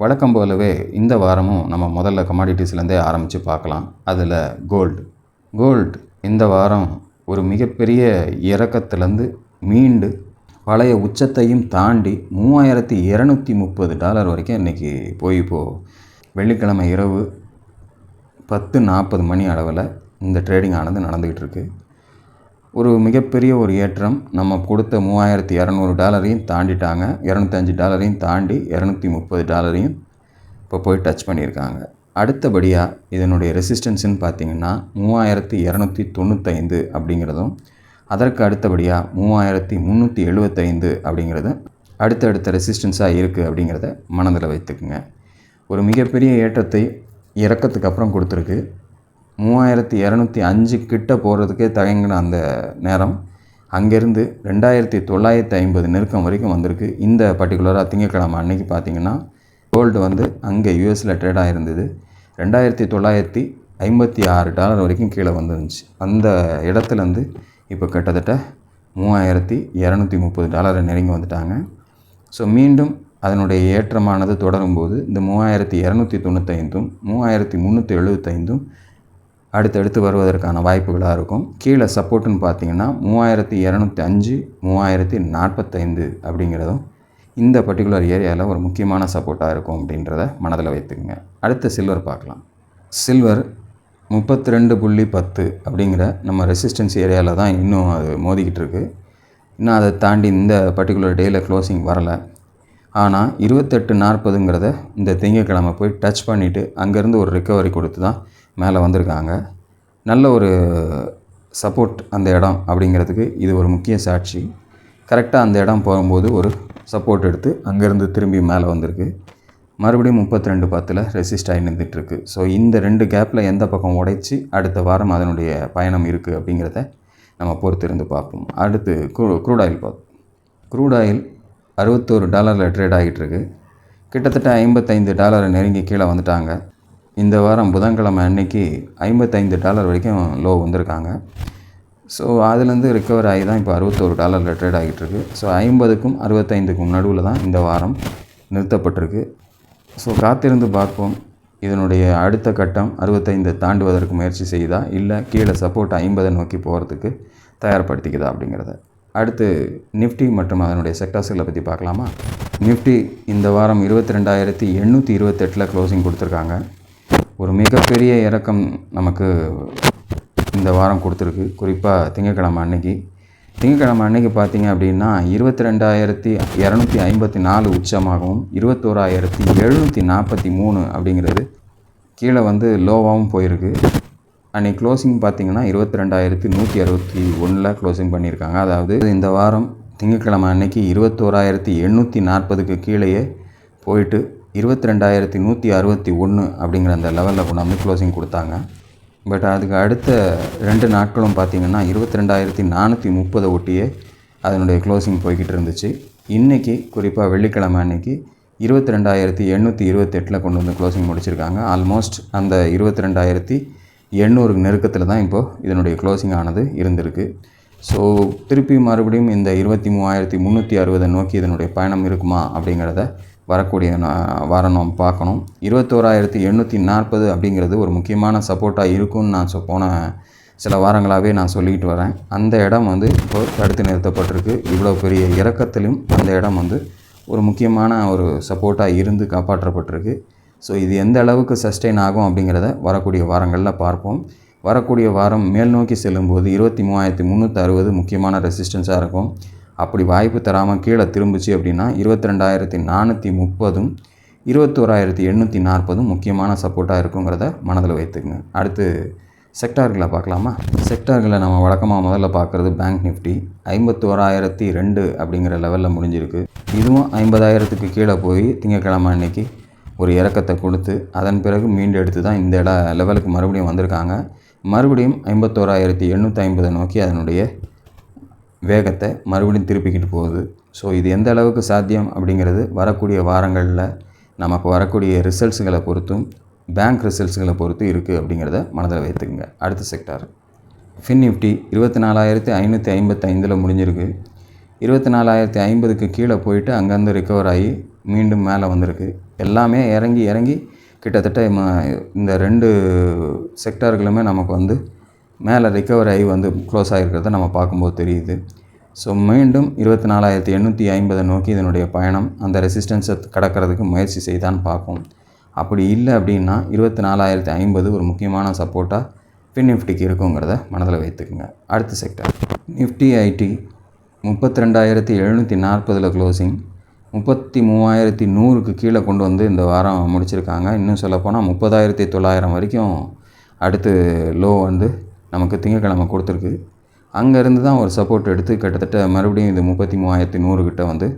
வழக்கம் போலவே இந்த வாரமும் நம்ம முதல்ல கமாடிட்டிஸ்லேருந்தே ஆரம்பித்து பார்க்கலாம். அதில் கோல்டு கோல்டு இந்த வாரம் ஒரு மிகப்பெரிய இறக்கத்துலேருந்து மீண்டு பழைய உச்சத்தையும் தாண்டி மூவாயிரத்தி இரநூத்தி முப்பது டாலர் வரைக்கும் இன்றைக்கி போய் இப்போது வெள்ளிக்கிழமை இரவு பத்து நாற்பது மணி அளவில் இந்த ட்ரேடிங் ஆனது நடந்துக்கிட்டு இருக்குது ஒரு மிகப்பெரிய ஒரு ஏற்றம். நம்ம கொடுத்த மூவாயிரத்தி இரநூறு டாலரையும் தாண்டிட்டாங்க. இரநூத்தஞ்சு டாலரையும் தாண்டி இரநூத்தி முப்பது டாலரையும் இப்போ போய் டச் பண்ணியிருக்காங்க. அடுத்தபடியாக இதனுடைய ரெசிஸ்டன்ஸுன்னு பார்த்தீங்கன்னா மூவாயிரத்தி இரநூத்தி தொண்ணூத்தைந்து அப்படிங்கிறதும் அதற்கு அடுத்தபடியாக மூவாயிரத்தி முந்நூற்றி எழுபத்தைந்து அப்படிங்கிறது அடுத்தடுத்த ரெசிஸ்டன்ஸாக இருக்குது அப்படிங்கிறத மனதில் வைத்துக்குங்க. ஒரு மிகப்பெரிய ஏற்றத்தை இறக்கத்துக்கு அப்புறம் கொடுத்துருக்கு. மூவாயிரத்தி இரநூத்தி அஞ்சு கிட்ட போகிறதுக்கே தயங்கின அந்த நேரம் அங்கேருந்து ரெண்டாயிரத்தி தொள்ளாயிரத்தி ஐம்பது நெருக்கம் வரைக்கும் வந்திருக்கு. இந்த பர்டிகுலராக திங்கக்கிழமை அன்னைக்கு பார்த்தீங்கன்னா கோல்டு வந்து அங்கே யூஎஸில் ட்ரேடாக இருந்தது ரெண்டாயிரத்தி தொள்ளாயிரத்தி ஐம்பத்தி ஆறு டாலர் வரைக்கும் கீழே வந்துருந்துச்சு. அந்த இடத்துலேருந்து இப்போ கிட்டத்தட்ட மூவாயிரத்தி இரநூத்தி முப்பது டாலரை நெருங்கி வந்துட்டாங்க. ஸோ மீண்டும் அதனுடைய ஏற்றமானது தொடரும்போது இந்த மூவாயிரத்தி இரநூத்தி தொண்ணூத்தைந்தும் மூவாயிரத்தி முந்நூற்றி எழுபத்தைந்தும் அடுத்தடுத்து வருவதற்கான வாய்ப்புகளாக இருக்கும். கீழே சப்போர்ட்டுன்னு பார்த்தீங்கன்னா மூவாயிரத்தி இரநூத்தி அஞ்சு மூவாயிரத்தி நாற்பத்தைந்து அப்படிங்கிறதும் இந்த பர்டிகுலர் ஏரியாவில் ஒரு முக்கியமான சப்போர்ட்டாக இருக்கும் அப்படின்றத மனதில் வைத்துக்கங்க. அடுத்த சில்வர் பார்க்கலாம். சில்வர் முப்பத்தி ரெண்டு புள்ளி பத்து அப்படிங்கிற நம்ம ரெசிஸ்டன்ஸ் ஏரியாவில் தான் இன்னும் அது மோதிக்கிட்டு இருக்குது இன்னும் அதை தாண்டி இந்த பர்டிகுலர் டேயில் க்ளோசிங் வரலை. ஆனால் இருபத்தெட்டு நாற்பதுங்கிறத இந்த திங்கக்கிழமை போய் டச் பண்ணிவிட்டு அங்கேருந்து ஒரு ரிக்கவரி கொடுத்து தான் மேலே வந்திருக்காங்க. நல்ல ஒரு சப்போர்ட் அந்த இடம் அப்படிங்கிறதுக்கு இது ஒரு முக்கிய சாட்சி. கரெக்டாக அந்த இடம் போகும்போது ஒரு சப்போர்ட் எடுத்து அங்கேருந்து திரும்பி மேலே வந்திருக்கு. மறுபடியும் முப்பத்தி ரெண்டு பத்தில் ரெசிஸ்ட் ஆகி நின்றுட்டுருக்கு. ஸோ இந்த ரெண்டு கேப்பில் எந்த பக்கம் உடைச்சி அடுத்த வாரம் அதனுடைய பயணம் இருக்குது அப்படிங்கிறத நம்ம பொறுத்திருந்து பார்ப்போம். அடுத்து க்ரூ க்ரூட் ஆயில் பார்ப்போம் க்ரூட் ஆயில் அறுபத்தோரு டாலரில் ட்ரேட் ஆகிட்டுருக்கு கிட்டத்தட்ட ஐம்பத்தைந்து டாலரை நெருங்கி கீழே வந்துட்டாங்க. இந்த வாரம் புதன்கிழமை அன்னைக்கு ஐம்பத்தைந்து டாலர் வரைக்கும் லோ வந்திருக்காங்க. ஸோ அதுலேருந்து ரிக்கவர் ஆகி தான் இப்போ அறுபத்தோரு டாலரில் ட்ரேட் ஆகிட்டுருக்கு. ஸோ ஐம்பதுக்கும் அறுபத்தைந்துக்கும் நடுவில் தான் இந்த வாரம் நிறுத்தப்பட்டிருக்கு. ஸோ காத்திருந்து பார்ப்போம். இதனுடைய அடுத்த கட்டம் அறுபத்தைந்து தாண்டுவதற்கு முயற்சி செய்யுதா இல்லை கீழே சப்போர்ட் ஐம்பதை நோக்கி போகிறதுக்கு தயார்படுத்திக்குதா அப்படிங்கிறத. அடுத்து நிஃப்டி மற்றும் அதனுடைய செக்டார்ஸ்களை பற்றி பார்க்கலாமா? நிஃப்டி இந்த வாரம் இருபத்தி ரெண்டாயிரத்தி எண்ணூற்றி இருபத்தெட்டில் க்ளோசிங் கொடுத்துருக்காங்க. ஒரு மிகப்பெரிய இறக்கம் நமக்கு இந்த வாரம் கொடுத்துருக்கு. குறிப்பாக திங்கக்கிழமை அன்னைக்கு. திங்கக்கிழமை அன்னைக்கு பார்த்தீங்க அப்படின்னா இருபத்தி ரெண்டாயிரத்தி இரநூத்தி ஐம்பத்தி நாலு உச்சமாகவும் இருபத்தோராயிரத்தி எழுநூற்றி நாற்பத்தி மூணு அப்படிங்கிறது கீழே வந்து லோவாகவும் போயிருக்கு. அன்றைக்கி க்ளோசிங் பார்த்தீங்கன்னா இருபத்தி ரெண்டாயிரத்தி நூற்றி அறுபத்தி ஒன்றில் க்ளோசிங் பண்ணியிருக்காங்க. அதாவது இந்த வாரம் திங்கட்கிழமை அன்னைக்கு இருபத்தோராயிரத்தி எண்ணூற்றி நாற்பதுக்கு கீழேயே போயிட்டு இருபத்தி ரெண்டாயிரத்தி நூற்றி அறுபத்தி ஒன்று அப்படிங்கிற அந்த லெவலில் கொண்டாந்து க்ளோசிங் கொடுத்தாங்க. பட் அதுக்கு அடுத்த ரெண்டு நாட்களும் பார்த்திங்கன்னா இருபத்தி ரெண்டாயிரத்தி நானூற்றி முப்பதை ஒட்டியே அதனுடைய க்ளோசிங் போய்கிட்டு இருந்துச்சு. இன்றைக்கி குறிப்பாக வெள்ளிக்கிழமை அன்றைக்கி இருபத்தி ரெண்டாயிரத்தி எண்ணூற்றி இருபத்தெட்டில் கொண்டு வந்து க்ளோசிங் முடிச்சிருக்காங்க. ஆல்மோஸ்ட் அந்த இருபத்தி ரெண்டாயிரத்தி எண்ணூறு நெருக்கத்தில் தான் இப்போது இதனுடைய க்ளோசிங் ஆனது இருந்திருக்கு. ஸோ திருப்பி மறுபடியும் இந்த இருபத்தி மூவாயிரத்தி முந்நூற்றி அறுபதை நோக்கி இதனுடைய பயணம் இருக்குமா அப்படிங்கிறத வரக்கூடிய நா- வாரம் பார்க்கணும். இருபத்தோராயிரத்தி எண்ணூற்றி நாற்பது அப்படிங்கிறது ஒரு முக்கியமான சப்போர்ட்டாக இருக்கும்னு நான் சொ போன சில வாரங்களாகவே நான் சொல்லிக்கிட்டு வரேன். அந்த இடம் வந்து இப்போ தடுத்து நிறுத்தப்பட்டிருக்கு. இவ்வளோ பெரிய இறக்கத்திலும் அந்த இடம் வந்து ஒரு முக்கியமான ஒரு சப்போர்ட்டாக இருந்து காப்பாற்றப்பட்டிருக்கு. ஸோ இது எந்த அளவுக்கு சஸ்டெயின் ஆகும் அப்படிங்கிறத வரக்கூடிய வாரங்களில் பார்ப்போம். வரக்கூடிய வாரம் மேல் நோக்கி செல்லும்போது இருபத்தி மூவாயிரத்தி முந்நூற்றி அறுபது முக்கியமான ரெசிஸ்டன்ஸாக இருக்கும். அப்படி வாய்ப்பு தராமல் கீழே திரும்பிச்சு அப்படின்னா இருபத்தி ரெண்டாயிரத்தி நானூற்றி முப்பதும் இருபத்தோராயிரத்தி எண்ணூற்றி நாற்பதும் முக்கியமான சப்போர்ட்டாக இருக்குங்கிறத மனதில் வைத்துக்குங்க. அடுத்து செக்டார்களை பார்க்கலாமா? செக்டார்களை நம்ம வழக்கமாக முதல்ல பார்க்குறது பேங்க் நிஃப்டி. ஐம்பத்தோராயிரத்தி ரெண்டு அப்படிங்கிற லெவலில் முடிஞ்சிருக்கு. இதுவும் ஐம்பதாயிரத்துக்கு கீழே போய் திங்கக்கிழமை அன்னைக்கு ஒரு இறக்கத்தை கொடுத்து அதன் பிறகு மீண்டு எடுத்து தான் இந்த இட லெவலுக்கு மறுபடியும் வந்திருக்காங்க. மறுபடியும் ஐம்பத்தோராயிரத்தி எண்ணூற்றி ஐம்பதை நோக்கி அதனுடைய வேகத்தை மறுபடியும் திருப்பிக்கிட்டு போகுது. ஸோ இது எந்த அளவுக்கு சாத்தியம் அப்படிங்கிறது வரக்கூடிய வாரங்களில் நமக்கு வரக்கூடிய ரிசல்ட்ஸுங்களை பொறுத்தும் பேங்க் ரிசல்ட்ஸுகளை பொறுத்து இருக்குது அப்படிங்கிறத மனதில் வைத்துக்குங்க. அடுத்த செக்டார் ஃபின் நிஃப்டி இருபத்தி நாலாயிரத்தி ஐநூற்றி ஐம்பத்தைந்தில் முடிஞ்சிருக்கு. இருபத்தி நாலாயிரத்தி ஐம்பதுக்கு கீழே போயிட்டு அங்கேருந்து ரிக்கவர் ஆகி மீண்டும் மேலே வந்திருக்கு. எல்லாமே இறங்கி இறங்கி கிட்டத்தட்ட ம- இந்த ரெண்டு செக்டார்களுமே நமக்கு வந்து மேலே ரிக்கவர் ஆகி வந்து க்ளோஸ் ஆகிருக்கிறத நம்ம பார்க்கும்போது தெரியுது. ஸோ மீண்டும் இருபத்தி நாலாயிரத்தி எண்ணூற்றி ஐம்பதை நோக்கி இதனுடைய பயணம் அந்த ரெசிஸ்டன்ஸை கடக்கிறதுக்கு முயற்சி செய்தான் பார்ப்போம். அப்படி இல்லை அப்படின்னா இருபத்தி நாலாயிரத்தி ஐம்பது ஒரு முக்கியமான சப்போர்ட்டாக ஃபின் நிஃப்டிக்கு இருக்குங்கிறத மனதில் வைத்துக்குங்க. அடுத்த செக்டர் நிஃப்டி ஐடி முப்பத்தி ரெண்டாயிரத்தி எழுநூற்றி நாற்பதில் க்ளோசிங் முப்பத்தி மூவாயிரத்தி நூறுக்கு கீழே கொண்டு வந்து இந்த வாரம் முடிச்சிருக்காங்க. இன்னும் சொல்லப்போனால் முப்பதாயிரத்தி தொள்ளாயிரம் வரைக்கும் அடுத்து லோ வந்து நமக்கு திங்கக்கிழமை கொடுத்துருக்கு. அங்கேருந்து தான் ஒரு சப்போர்ட் எடுத்து கிட்டத்தட்ட மறுபடியும் இது முப்பத்தி மூவாயிரத்தி நூறு கிட்ட வந்து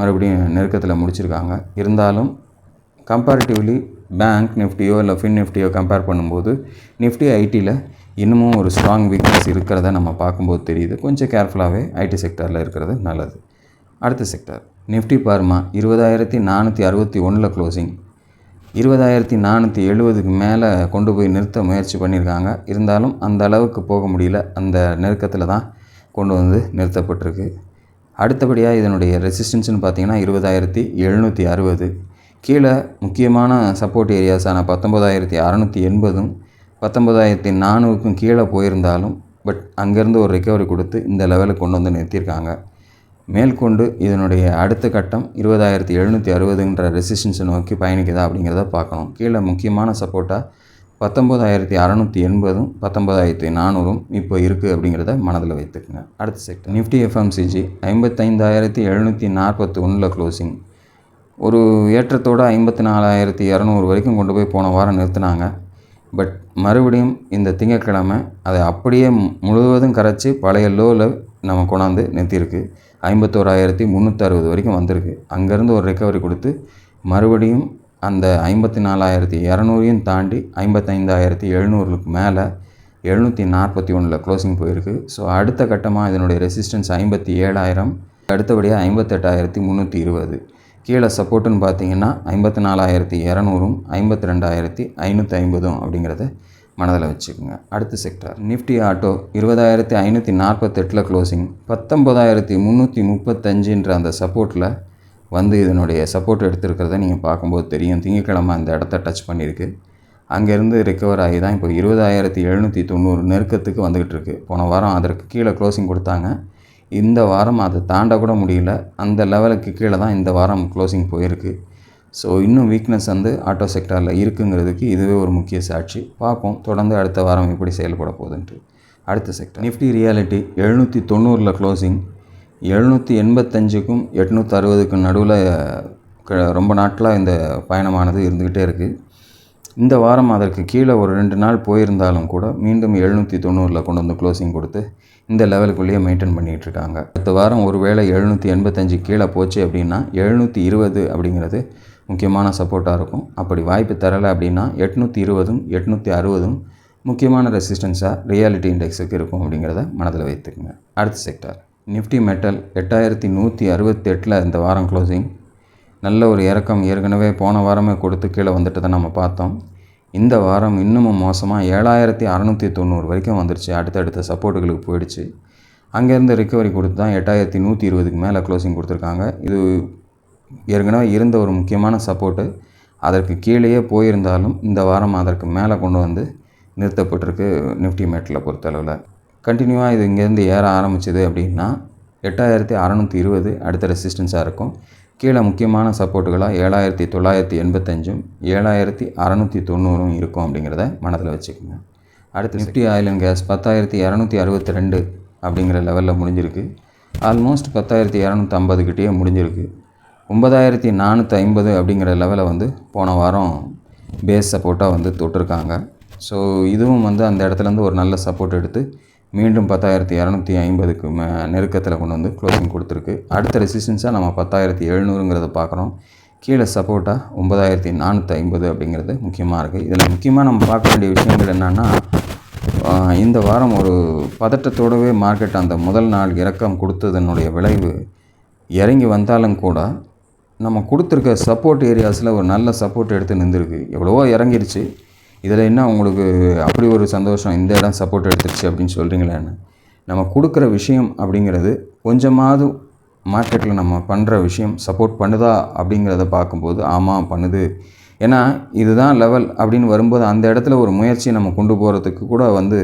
மறுபடியும் நெருக்கத்தில் முடிச்சிருக்காங்க. இருந்தாலும் கம்பேரிட்டிவ்லி பேங்க் நிஃப்டியோ இல்லை ஃபின் நிஃப்டியோ கம்பேர் பண்ணும்போது நிஃப்டி ஐடியில் இன்னமும் ஒரு ஸ்ட்ராங் வீக்னஸ் இருக்கிறத நம்ம பார்க்கும்போது தெரியுது. கொஞ்சம் கேர்ஃபுல்லாகவே ஐடி செக்டரில் இருக்கிறது நல்லது. அடுத்த செக்டர் நிஃப்டி பார்மா இருபதாயிரத்தி நானூற்றி அறுபத்தி ஒன்றில் க்ளோசிங் இருபதாயிரத்தி நானூற்றி எழுபதுக்கு மேலே கொண்டு போய் நிறுத்த முயற்சி பண்ணியிருக்காங்க. இருந்தாலும் அந்த அளவுக்கு போக முடியல. அந்த நெருக்கத்தில் தான் கொண்டு வந்து நிறுத்தப்பட்டிருக்கு. அடுத்தபடியாக இதனுடைய ரெசிஸ்டன்ஸ்னு பார்த்தீங்கன்னா இருபதாயிரத்தி எழுநூற்றி அறுபது. கீழே முக்கியமான சப்போர்ட் ஏரியாஸான பத்தொம்பதாயிரத்தி அறநூற்றி எண்பதும் பத்தொம்பதாயிரத்தி நானூறுக்கும் கீழே போயிருந்தாலும் பட் அங்கேருந்து ஒரு ரெக்கவரி கொடுத்து இந்த லெவலுக்கு கொண்டு வந்து நிறுத்தியிருக்காங்க. மேற்கொண்டு இதனுடைய அடுத்த கட்டம் இருபதாயிரத்தி எழுநூற்றி அறுபதுன்ற ரெசிஸ்டன்ஸை நோக்கி பயணிக்குதா அப்படிங்கிறத பார்க்கணும். கீழே முக்கியமான சப்போர்ட்டாக பத்தொம்போதாயிரத்தி அறநூற்றி எண்பதும் பத்தொம்போதாயிரத்தி நானூறும் இப்போ இருக்குது அப்படிங்கிறத மனதில் வைத்துக்குங்க. அடுத்த செக்டர் நிஃப்டி எஃப்எம்சிஜி ஐம்பத்தைந்தாயிரத்தி எழுநூற்றி நாற்பத்தி ஒன்றில் க்ளோசிங் ஒரு ஏற்றத்தோடு ஐம்பத்தி நாலாயிரத்தி இரநூறு வரைக்கும் கொண்டு போய் போன வாரம் நிறுத்தினாங்க. பட் மறுபடியும் இந்த திங்கட்கிழமை அதை அப்படியே முழுவதும் கரைச்சி பழைய லோவில் நம்ம கொண்டாந்து நிறுத்தியிருக்கு. ஐம்பத்தோராயிரத்தி முந்நூற்றறுபது வரைக்கும் வந்திருக்கு. அங்கேருந்து ஒரு ரெக்கவரி கொடுத்து மறுபடியும் அந்த ஐம்பத்தி நாலாயிரத்தி இரநூறையும் தாண்டி ஐம்பத்தைந்தாயிரத்தி எழுநூறுக்கு மேலே எழுநூற்றி நாற்பத்தி ஒன்றில் க்ளோசிங் போயிருக்கு. ஸோ அடுத்த கட்டமாக இதனுடைய ரெசிஸ்டன்ஸ் ஐம்பத்தி ஏழாயிரம் அடுத்தபடியாக ஐம்பத்தெட்டாயிரத்தி முந்நூற்றி இருபது. கீழே சப்போர்ட்டுன்னு பார்த்தீங்கன்னா ஐம்பத்தி நாலாயிரத்தி இரநூறும் ஐம்பத்தி ரெண்டாயிரத்தி ஐநூற்றி ஐம்பதும் அப்படிங்கிறத மனதில் வச்சுக்கோங்க. அடுத்த செக்டர் நிஃப்டி ஆட்டோ இருபதாயிரத்தி ஐநூற்றி நாற்பத்தெட்டில் க்ளோசிங் பத்தொம்பதாயிரத்தி முந்நூற்றி முப்பத்தஞ்சுன்ற அந்த சப்போர்ட்டில் வந்து இதனுடைய சப்போர்ட் எடுத்திருக்கிறத நீங்கள் பார்க்கும்போது தெரியும். திங்கக்கிழமை அந்த இடத்த டச் பண்ணியிருக்கு. அங்கேருந்து ரிக்கவர் ஆகி தான் இப்போ இருபதாயிரத்தி எழுநூற்றி தொண்ணூறு நெருக்கத்துக்கு வந்துக்கிட்டு இருக்குது போன வாரம் அதற்கு கீழே க்ளோசிங் கொடுத்தாங்க. இந்த வாரம் அதை தாண்ட கூட முடியல. அந்த லெவலுக்கு கீழே தான் இந்த வாரம் க்ளோசிங் போயிருக்கு. ஸோ இன்னும் வீக்னஸ் வந்து ஆட்டோ செக்டாரில் இருக்குங்கிறதுக்கு இதுவே ஒரு முக்கிய சாட்சி. பார்ப்போம். தொடர்ந்து அடுத்த வாரம் எப்படி செயல்பட போகுதுன்ட்டு. அடுத்த செக்டர் நிஃப்டி ரியாலிட்டி எழுநூற்றி தொண்ணூறில் க்ளோசிங் எழுநூற்றி எண்பத்தஞ்சுக்கும் எட்நூற்றி அறுபதுக்கும் நடுவில் ரொம்ப நாட்களாக இந்த பயணமானது இருந்துக்கிட்டே இருக்குது இந்த வாரம் அதற்கு கீழே ஒரு ரெண்டு நாள் போயிருந்தாலும் கூட மீண்டும் எழுநூற்றி தொண்ணூறில் கொண்டு வந்து க்ளோசிங் கொடுத்து இந்த லெவலுக்குள்ளேயே மெயின்டைன் பண்ணிகிட்டு இருக்காங்க. அடுத்த வாரம் ஒருவேளை எழுநூற்றி எண்பத்தஞ்சு கீழே போச்சு அப்படின்னா எழுநூற்றி இருபது அப்படிங்கிறது முக்கியமான சப்போர்ட்டாக இருக்கும். அப்படி வாய்ப்பு தரலை அப்படின்னா எட்நூற்றி இருபதும் எட்நூற்றி அறுபதும் முக்கியமான ரெசிஸ்டன்ஸாக ரியாலிட்டி இண்டெக்ஸுக்கு இருக்கும் அப்படிங்கிறத மனதில் வைத்துக்குங்க. அடுத்த செக்டார். நிஃப்டி மெட்டல் எட்டாயிரத்தி நூற்றி அறுபத்தெட்டில் இந்த வாரம் க்ளோசிங் நல்ல ஒரு இறக்கம் ஏற்கனவே போன வாரமே கொடுத்து கீழே வந்துட்டு தான் நம்ம பார்த்தோம். இந்த வாரம் இன்னமும் மோசமாக ஏழாயிரத்தி அறநூற்றி தொண்ணூறு வரைக்கும் வந்துருச்சு. அடுத்தடுத்த சப்போர்ட்டுகளுக்கு போயிடுச்சு. அங்கேருந்து ரிக்கவரி கொடுத்து தான் எட்டாயிரத்தி நூற்றி இருபதுக்கு மேலே க்ளோசிங் கொடுத்துருக்காங்க. இது ஏற்கனவே இருந்த ஒரு முக்கியமான சப்போர்ட்டு அதற்கு கீழேயே போயிருந்தாலும் இந்த வாரம் அதற்கு மேலே கொண்டு வந்து நிறுத்தப்பட்டிருக்கு நிஃப்டி மேட்டில் பொறுத்தளவில். கண்டினியூவாக இது இங்கேருந்து ஏற ஆரம்பிச்சது அப்படின்னா எட்டாயிரத்தி அறநூற்றி இருபது அடுத்த ரெசிஸ்டன்ஸாக இருக்கும். கீழே முக்கியமான சப்போர்ட்டுகளாக ஏழாயிரத்தி தொள்ளாயிரத்தி எண்பத்தஞ்சும் ஏழாயிரத்தி அறநூற்றி தொண்ணூறும் இருக்கும் அப்படிங்கிறத மனதில் வச்சுக்கோங்க. அடுத்து நிஃப்டி ஆயில் அண்ட் கேஸ் பத்தாயிரத்தி இரநூத்தி அறுபத்தி ரெண்டு அப்படிங்கிற லெவலில் முடிஞ்சிருக்கு. ஆல்மோஸ்ட் பத்தாயிரத்தி இரநூத்தி ஐம்பது கிட்டேயே முடிஞ்சிருக்கு. ஒன்பதாயிரத்தி நானூற்றி ஐம்பது அப்படிங்கிற லெவலை வந்து போன வாரம் பேஸ் சப்போர்ட்டாக வந்து தொட்டிருக்காங்க. ஸோ இதுவும் வந்து அந்த இடத்துலேருந்து ஒரு நல்ல சப்போர்ட் எடுத்து மீண்டும் பத்தாயிரத்தி இரநூத்தி ஐம்பதுக்கு மே நெருக்கத்தில் கொண்டு வந்து க்ளோசிங் கொடுத்துருக்கு. அடுத்த ரெசிஸ்டன்ஸாக நம்ம பத்தாயிரத்தி எழுநூறுங்கிறத பார்க்குறோம். கீழே சப்போர்ட்டாக ஒன்பதாயிரத்தி நானூற்றி ஐம்பது அப்படிங்கிறது முக்கியமாக இருக்குது இதில் முக்கியமாக நம்ம பார்க்க வேண்டிய விஷயங்கள் என்னென்னா இந்த வாரம் ஒரு பதட்டத்தோடவே மார்க்கெட் அந்த முதல் நாள் இறக்கம் கொடுத்ததனுடைய விளைவு இறங்கி வந்தாலும் கூட நம்ம கொடுத்துருக்க சப்போர்ட் ஏரியாஸில் ஒரு நல்ல சப்போர்ட் எடுத்து நின்றுருக்கு. எவ்வளவோ இறங்கிருச்சு. இதில் என்ன உங்களுக்கு அப்படி ஒரு சந்தோஷம்? இந்த இடம் சப்போர்ட் எடுத்துருச்சு அப்படின்னு சொல்கிறீங்களேன்னு நம்ம கொடுக்குற விஷயம் அப்படிங்கிறது கொஞ்சமாவது மார்க்கெட்டில் நம்ம பண்ணுற விஷயம் சப்போர்ட் பண்ணுதா அப்படிங்கிறத பார்க்கும்போது ஆமாம் பண்ணுது. ஏன்னா இதுதான் லெவல் அப்படின்னு வரும்போது அந்த இடத்துல ஒரு முயற்சியை நம்ம கொண்டு போகிறதுக்கு கூட வந்து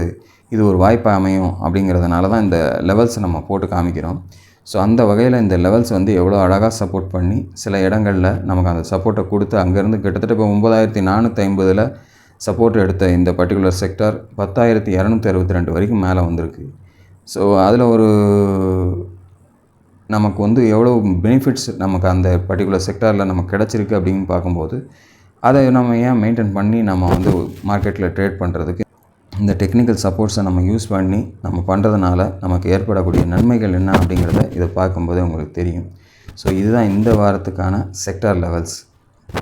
இது ஒரு வாய்ப்பு அமையும் அப்படிங்கிறதுனால தான் இந்த லெவல்ஸை நம்ம போட்டு காமிக்கிறோம். ஸோ அந்த வகையில் இந்த லெவல்ஸ் வந்து எவ்வளோ அழகாக சப்போர்ட் பண்ணி சில இடங்களில் நமக்கு அந்த சப்போர்ட்டை கொடுத்து அங்கேருந்து கிட்டத்தட்ட இப்போ ஒம்பதாயிரத்தி நானூற்றி ஐம்பதில் சப்போர்ட் எடுத்த இந்த பர்டிகுலர் செக்டார் பத்தாயிரத்தி இரநூத்தி அறுபத்தி ரெண்டு வரைக்கும் மேலே வந்திருக்கு. ஸோ அதில் ஒரு நமக்கு வந்து எவ்வளோ பெனிஃபிட்ஸ் நமக்கு அந்த பர்டிகுலர் செக்டாரில் நமக்கு கிடச்சிருக்கு அப்படின்னு பார்க்கும்போது அதை நம்ம ஏன் மெயின்டைன் பண்ணி நம்ம வந்து மார்க்கெட்டில் ட்ரேட் பண்ணுறதுக்கு இந்த டெக்னிக்கல் சப்போர்ட்ஸை நம்ம யூஸ் பண்ணி நம்ம பண்ணுறதுனால நமக்கு ஏற்படக்கூடிய நன்மைகள் என்ன அப்படிங்கிறத இதை பார்க்கும்போதே உங்களுக்கு தெரியும். ஸோ இதுதான் இந்த வாரத்துக்கான செக்டார் லெவல்ஸ்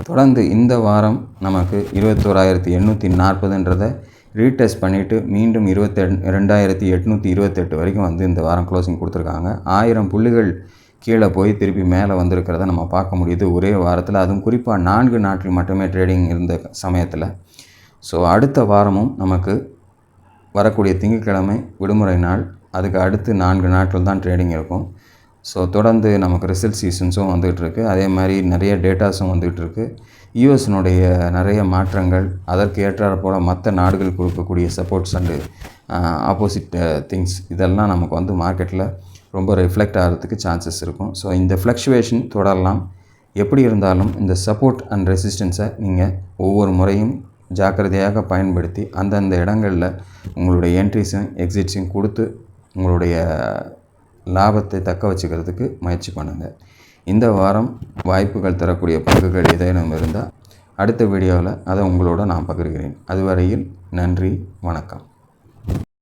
தொடர்ந்து இந்த வாரம் நமக்கு இருபத்தோராயிரத்தி எண்ணூற்றி நாற்பதுன்றதை ரீடெஸ்ட் பண்ணிவிட்டு மீண்டும் இருபத்தி ரெண்டாயிரத்தி எட்நூற்றி இருபத்தெட்டு வரைக்கும் வந்து இந்த வாரம் க்ளோசிங் கொடுத்துருக்காங்க. ஆயிரம் புள்ளிகள் கீழே போய் திருப்பி மேலே வந்திருக்கிறத நம்ம பார்க்க முடியுது ஒரே வாரத்தில். அதுவும் குறிப்பாக நான்கு நாட்கள் மட்டுமே ட்ரேடிங் இருந்த சமயத்தில். ஸோ அடுத்த வாரமும் நமக்கு வரக்கூடிய திங்கட்கிழமை விடுமுறை நாள். அதுக்கு அடுத்து நான்கு நாட்கள் தான் ட்ரேடிங் இருக்கும். ஸோ தொடர்ந்து நமக்கு ரிசல்ட் சீசன்ஸும் வந்துகிட்ருக்கு அதே மாதிரி நிறைய டேட்டாஸும் வந்துகிட்ருக்கு யூஎஸ்னுடைய நிறைய மாற்றங்கள் அதற்கு ஏற்றாற் போல மற்ற நாடுகள் கொடுக்கக்கூடிய சப்போர்ட்ஸ் அண்டு ஆப்போசிட் திங்ஸ் இதெல்லாம் நமக்கு வந்து மார்க்கெட்டில் ரொம்ப ரிஃப்ளெக்ட் ஆகிறதுக்கு சான்சஸ் இருக்கும். ஸோ இந்த ஃப்ளக்ஷுவேஷன் தொடரலாம். எப்படி இருந்தாலும் இந்த சப்போர்ட் அண்ட் ரெசிஸ்டன்ஸை நீங்கள் ஒவ்வொரு முறையும் ஜாக்கிரதையாக பயன்படுத்தி அந்தந்த இடங்களில் உங்களுடைய என்ட்ரிஸும் எக்ஸிட்ஸையும் கொடுத்து உங்களுடைய லாபத்தை தக்க வச்சுக்கிறதுக்கு முயற்சி பண்ணுங்கள் இந்த வாரம் வாய்ப்புகள் தரக்கூடிய பங்குகள் ஏதேனும் இருந்தால் அடுத்த வீடியோவில் அதை உங்களோட நான் பகிர்கிறேன். அதுவரையில் நன்றி வணக்கம்.